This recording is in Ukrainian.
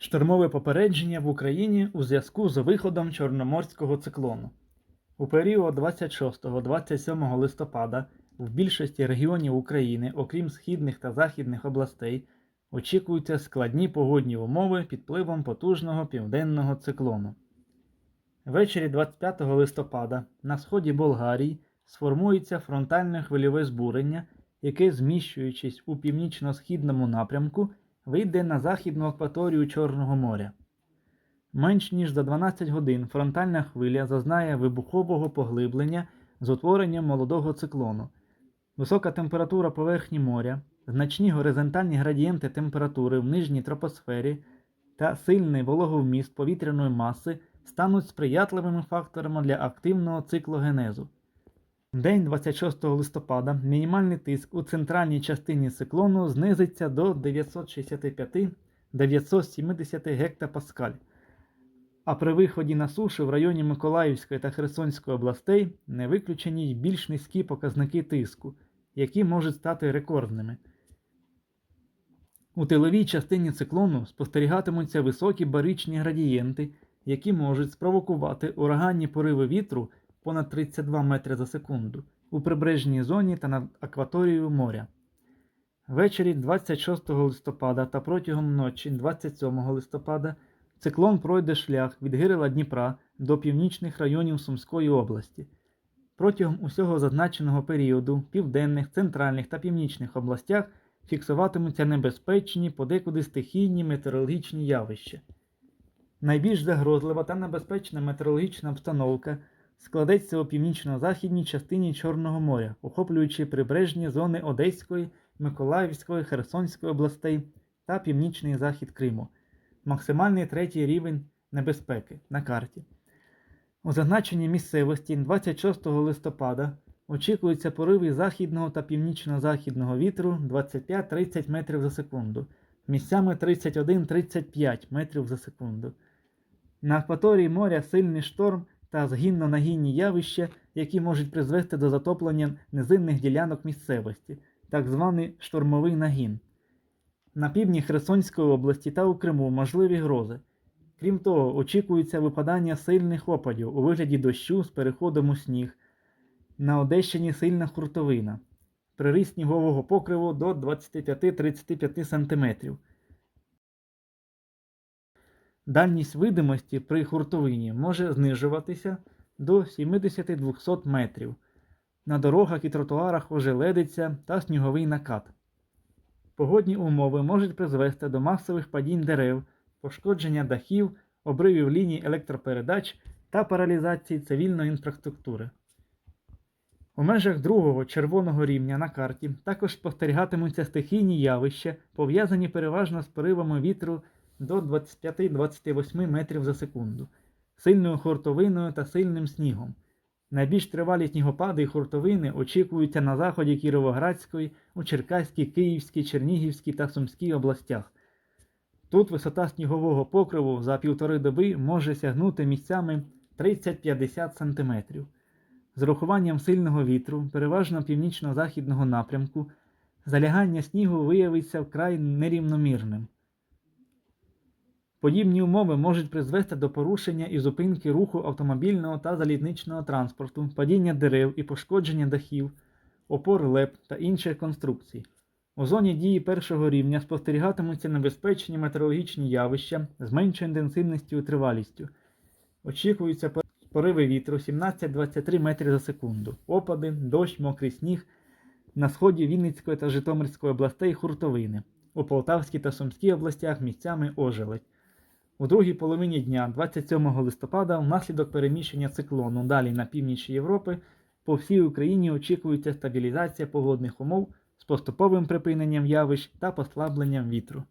Штормове попередження в Україні у зв'язку з виходом Чорноморського циклону. У період 26-27 листопада в більшості регіонів України, окрім східних та західних областей, очікуються складні погодні умови під впливом потужного південного циклону. Ввечері 25 листопада на сході Болгарії сформується фронтальне хвильове збурення, яке, зміщуючись у північно-східному напрямку, вийде на західну акваторію Чорного моря. Менш ніж за 12 годин фронтальна хвиля зазнає вибухового поглиблення з утворенням молодого циклону. Висока температура поверхні моря, значні горизонтальні градієнти температури в нижній тропосфері та сильний вологовміст повітряної маси стануть сприятливими факторами для активного циклогенезу. День 26 листопада мінімальний тиск у центральній частині циклону знизиться до 965-970 гектопаскаль, а при виході на сушу в районі Миколаївської та Херсонської областей не виключені й більш низькі показники тиску, які можуть стати рекордними. У тиловій частині циклону спостерігатимуться високі баричні градієнти, які можуть спровокувати ураганні пориви вітру понад 32 метри за секунду у прибережній зоні та над акваторією моря. Ввечері 26 листопада та протягом ночі 27 листопада циклон пройде шлях від Гирила Дніпра до північних районів Сумської області. Протягом усього зазначеного періоду в південних, центральних та північних областях фіксуватимуться небезпечні, подекуди стихійні метеорологічні явища. Найбільш загрозлива та небезпечна метеорологічна обстановка складеться у північно-західній частині Чорного моря, охоплюючи прибережні зони Одеської, Миколаївської, Херсонської областей та північний захід Криму. Максимальний третій рівень небезпеки на карті. У зазначеній місцевості 26 листопада очікуються пориви західного та північно-західного вітру 25-30 метрів за секунду, місцями 31-35 метрів за секунду. На акваторії моря сильний шторм та згінно-нагінні явища, які можуть призвести до затоплення низинних ділянок місцевості, так званий штормовий нагін. На півдні Херсонської області та у Криму можливі грози. Крім того, очікується випадання сильних опадів у вигляді дощу з переходом у сніг. На Одещині сильна хуртовина. Приріст снігового покриву до 25-35 см. Дальність видимості при хуртовині може знижуватися до 70-200 метрів. На дорогах і тротуарах ожеледиться та сніговий накат. Погодні умови можуть призвести до масових падінь дерев, пошкодження дахів, обривів ліній електропередач та паралізації цивільної інфраструктури. У межах другого червоного рівня на карті також спостерігатимуться стихійні явища, пов'язані переважно з поривами вітру до 25-28 метрів за секунду, сильною хуртовиною та сильним снігом. Найбільш тривалі снігопади і хуртовини очікуються на заході Кіровоградської, у Черкаській, Київській, Чернігівській та Сумській областях. Тут висота снігового покриву за півтори доби може сягнути місцями 30-50 см. З урахуванням сильного вітру, переважно північно-західного напрямку, залягання снігу виявиться вкрай нерівномірним. Подібні умови можуть призвести до порушення і зупинки руху автомобільного та залізничного транспорту, падіння дерев і пошкодження дахів, опор леп та інших конструкцій. У зоні дії першого рівня спостерігатимуться небезпечні метеорологічні явища з меншою інтенсивністю і тривалістю. Очікуються пориви вітру 17-23 метри за секунду, опади, дощ, мокрий сніг. На сході Вінницької та Житомирської областей хуртовини, у Полтавській та Сумській областях місцями ожеледь. У другій половині дня, 27 листопада, внаслідок переміщення циклону далі на північ Європи, по всій Україні очікується стабілізація погодних умов з поступовим припиненням явищ та послабленням вітру.